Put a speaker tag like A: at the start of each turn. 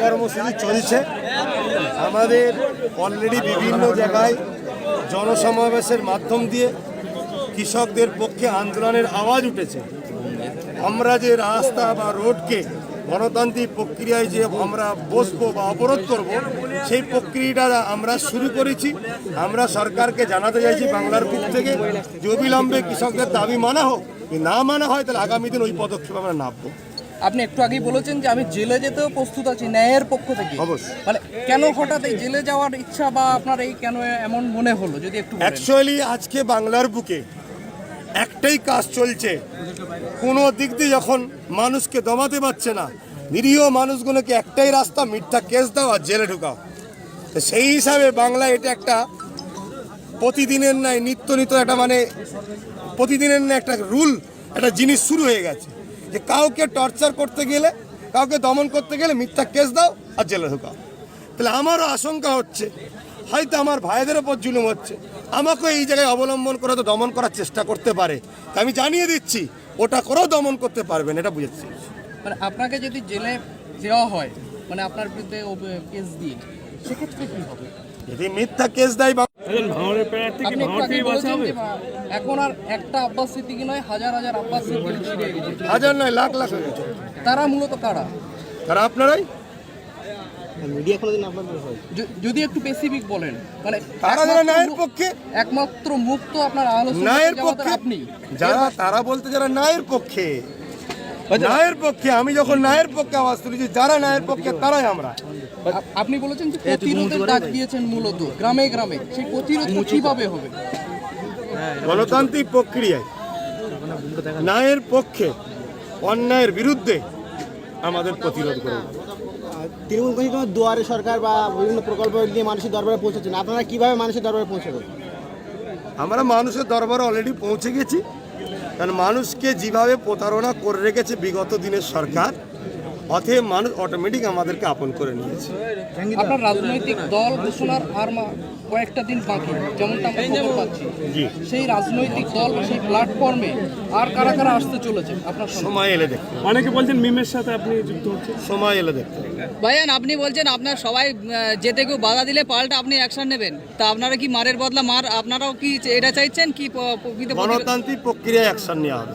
A: কর্মসূচি চলছে। আমাদের অলরেডি বিভিন্ন জায়গায় জনসমাবেশের মাধ্যম দিয়ে কৃষকদের পক্ষে আন্দোলনের আওয়াজ উঠেছে। আমরা যে রাস্তা বা রোডকে গণতান্ত্রিক প্রক্রিয়ায় যে আমরা বসবো বা অবরোধ করব, সেই প্রক্রিয়াটা আমরা শুরু করেছি। আমরা সরকারকে জানাতে চাইছি বাংলার বুক থেকে যে অবিলম্বে কৃষকদের দাবি মানা হোক না মানা হয় তাহলে আগামী দিন ওই পদক্ষেপ আমরা নামবো।
B: আপনি একটু আগেই বলেছেন যে আমি জেলে যেতেও প্রস্তুত আছি ন্যায়ের পক্ষ থেকে। মানে কেন হঠাৎ এই জেলে যাওয়ার ইচ্ছা বা আপনার এই কেন এমন মনে হলো যদি একটু
A: অ্যাকচুয়ালি আজকে বাংলার বুকে একটাই কাজ চলছে। কোনো দিক দিয়ে যখন মানুষকে দমাতে পারছে না নিরীহ মানুষগুলোকে একটাই রাস্তা মিথ্যা কেস দাও আর জেলে ঢুকাও। তো সেই হিসাবে বাংলা এটা একটা প্রতিদিনের ন্যায় নিত্য নিত্য একটা মানে প্রতিদিনের ন্যায় একটা রুল একটা জিনিস শুরু হয়ে গেছে। যে কাউকে টর্চার করতে গেলে, কাউকে দমন করতে গেলে মিথ্যা কেস দাও আর জেলে ঢুকাও। তাহলে আমারও আশঙ্কা হচ্ছে, হয়তো আমার ভাইদের ওপর জুলুম হচ্ছে। আমাকেও এই জায়গায় অবলম্বন করে তো দমন করার চেষ্টা করতে পারে। তা আমি জানিয়ে দিচ্ছি, ওটা করেও দমন করতে পারবেন এটা বুঝেছি।
B: মানে আপনাকে যদি জেলে দেওয়া হয় মানে আপনার বিরুদ্ধে কেস দিয়ে সেক্ষেত্রে কি হবে?
A: যদি মিথ্যা কেস দেয়
B: এখন আর একটা আব্বাস সিদ্দিকি নয় হাজার হাজার আব্বাস
A: হাজার নয় লাখ লাখ
B: তারা মূলত কারা?
A: তারা আপনারাই?
B: যদি একটু স্পেসিফিক বলেন মানে
A: তারা যারা
B: একমাত্র
A: ন্যায়ের পক্ষে
B: একমাত্র মুক্ত আপনার আলোচনা
A: ন্যায়ের পক্ষে
B: আপনি
A: যারা তারা বলতে যারা ন্যায়ের পক্ষে ন্যায়ের পক্ষে আমি যখন নায়ের পক্ষে আওয়াজ তুলেছি যারা নায়ের পক্ষে তারাই আমরা।
B: আপনি বলেছেন যে প্রতিরোধের ডাক দিয়েছেন মূলত গ্রামে গ্রামে। সেই প্রতিরোধ কীভাবে হবে?
A: গণতান্ত্রিক প্রক্রিয়ায় ন্যায়ের পক্ষে অন্যায়ের বিরুদ্ধে আমাদের প্রতিরোধ করব
C: তৃণমূল কংগ্রেস দুয়ারে সরকার বা বিভিন্ন প্রকল্প নিয়ে মানুষের দরবারে পৌঁছেছেন? আপনারা কীভাবে মানুষের দরবারে পৌঁছাবেন?
A: আমরা মানুষের দরবারে অলরেডি পৌঁছে গেছি। কারণ মানুষকে যেভাবে প্রতারণা করে রেখেছে বিগত দিনের সরকার অতএব মানুষ অটোমেটিক আমাদেরকে আপন করে নিয়েছে।
B: আপনার রাজনৈতিক দল ঘোষণার আর মা- কয়েকটা দিন বাকি যেমনটা আমরা খবর পাচ্ছি।
A: জি।
B: সেই রাজনৈতিক দল সেই প্ল্যাটফর্মে আর কারা কারা আসতে চলেছে আপনার
A: সময় এলে দেখতে
D: অনেকে বলছেন মিমের সাথে আপনি যুক্ত হচ্ছেন।
A: সময় এলে দেখতে
E: ভাইয়ান আপনি বলছেন আপনার সবাই যেতে কেউ বাধা দিলে পাল্টা আপনি অ্যাকশন নেবেন। তা আপনারা কি মারের বদলা মার আপনারাও কি এটা চাইছেন কি
A: গণতান্ত্রিক প্রক্রিয়ায় অ্যাকশন নেওয়া হবে।